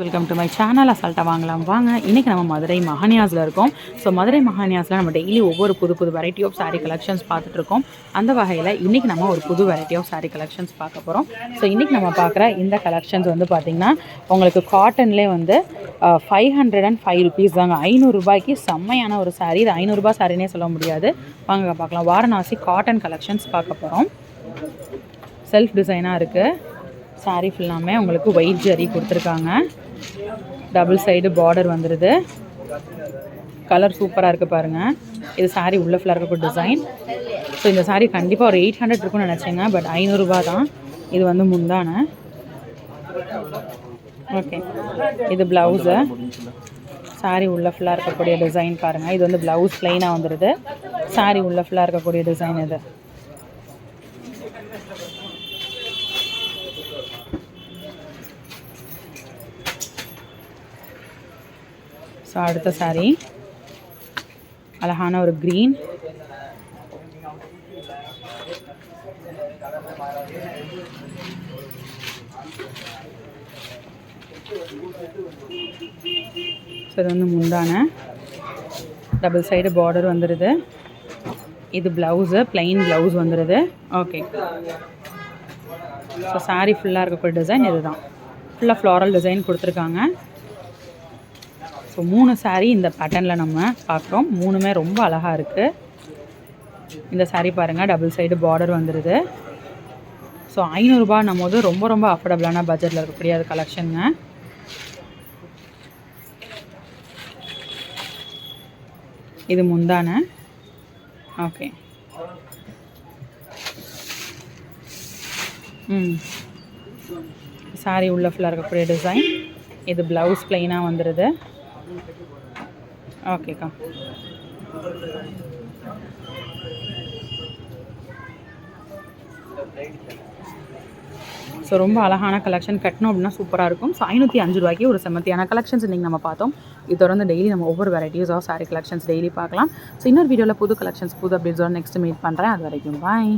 Welcome to my channel அசால்ட்டாக வாங்கலாம். வாங்க. இன்றைக்கி நம்ம மதுரை மஹானியாஸில் இருக்கோம். ஸோ மதுரை மகானியாஸில் நம்ம டெய்லி ஒவ்வொரு புது புது வெரைட்டி ஆஃப் சாரீ கலெக்ஷன்ஸ் பார்த்துட்ருக்கோம் அந்த வகையில் இன்றைக்கி நம்ம ஒரு புது வெரைட்டி ஆஃப் சாரீ கலெக்ஷன்ஸ் பார்க்க போகிறோம் ஸோ இன்றைக்கி நம்ம பார்க்குற இந்த கலெக்ஷன்ஸ் வந்து பார்த்திங்கன்னா உங்களுக்கு காட்டன்லேயே வந்து five hundred and five rupees தாங்க. ஐநூறுரூபாய்க்கு செம்மையான ஒரு சாரீ இது ஐநூறுரூபா சாரினே சொல்ல முடியாது. வாங்க பார்க்கலாம். வாரணாசி காட்டன் கலெக்ஷன்ஸ் பார்க்க போகிறோம் செல்ஃப் டிசைனாக இருக்குது சாரீ ஃபுல்லாமே உங்களுக்கு ஒயிட் ஜரி கொடுத்துருக்காங்க. டபுள் சைடு பார்டர் வந்துடுது கலர் சூப்பராக இருக்குது பாருங்கள் இது சாரீ உள்ள ஃபுல்லாக இருக்கக்கூடிய டிசைன் ஸோ இந்த சாரீ கண்டிப்பாக ஒரு எயிட் ஹண்ட்ரட் இருக்கும்னு நினச்சேங்க. பட் ஐநூறுரூபா தான். இது வந்து முந்தான. ஓகே இது ப்ளவுஸு சாரீ உள்ள ஃபுல்லாக இருக்கக்கூடிய டிசைன் பாருங்கள் இது வந்து ப்ளவுஸ் ப்ளைனாக வந்துடுது சாரீ உள்ள ஃபுல்லாக இருக்கக்கூடிய டிசைன் இது. ஸோ அடுத்த saree. அழகான ஒரு க்ரீன் ஸோ இது வந்து முந்தான. டபுள் சைடு பார்டர் வந்துடுது இது ப்ளவுஸு ப்ளைன் ப்ளவுஸ் வந்துடுது ஓகே ஸோ சாரீ ஃபுல்லாக இருக்கக்கூடிய டிசைன் இதுதான். ஃபுல்லாக ஃப்ளாரல் டிசைன் கொடுத்துருக்காங்க. ஸோ மூணு saree இந்த பேட்டர்னில் நம்ம பார்க்குறோம். மூணுமே ரொம்ப அழகாக இருக்குது இந்த சாரீ பாருங்கள் டபுள் சைடு பார்டர் வந்துடுது ஸோ ஐநூறுரூபான்னும் போது ரொம்ப ரொம்ப அஃபோர்டபுளான பட்ஜெட்டில் இருக்கக்கூடிய அது கலெக்ஷனுங்க இது முந்தான. ஓகே ம். சாரி உள்ள ஃபுல்லாக இருக்கக்கூடிய டிசைன் இது ப்ளவுஸ் ப்ளைனாக வந்துடுது ஓகேக்கா. ஸோ ரொம்ப அழகான கலெக்ஷன் கட்டணும் அப்படின்னா சூப்பராக இருக்கும். ஸோ ஐநூற்றி அஞ்சு ரூபாய்க்கு ஒரு செம்மத்தியான கலெக்ஷன்ஸ் இன்றைக்கி நம்ம பார்த்தோம். இது தொடர்ந்து டெய்லி நம்ம ஒவ்வொரு varieties of saree collections daily பார்க்கலாம். ஸோ இன்னொரு வீடியோவில் புது கலெக்ஷன்ஸ் புது அப்டேட்ஸோட நெக்ஸ்ட் மீட் பண்ணுறேன் அது வரைக்கும் பாய்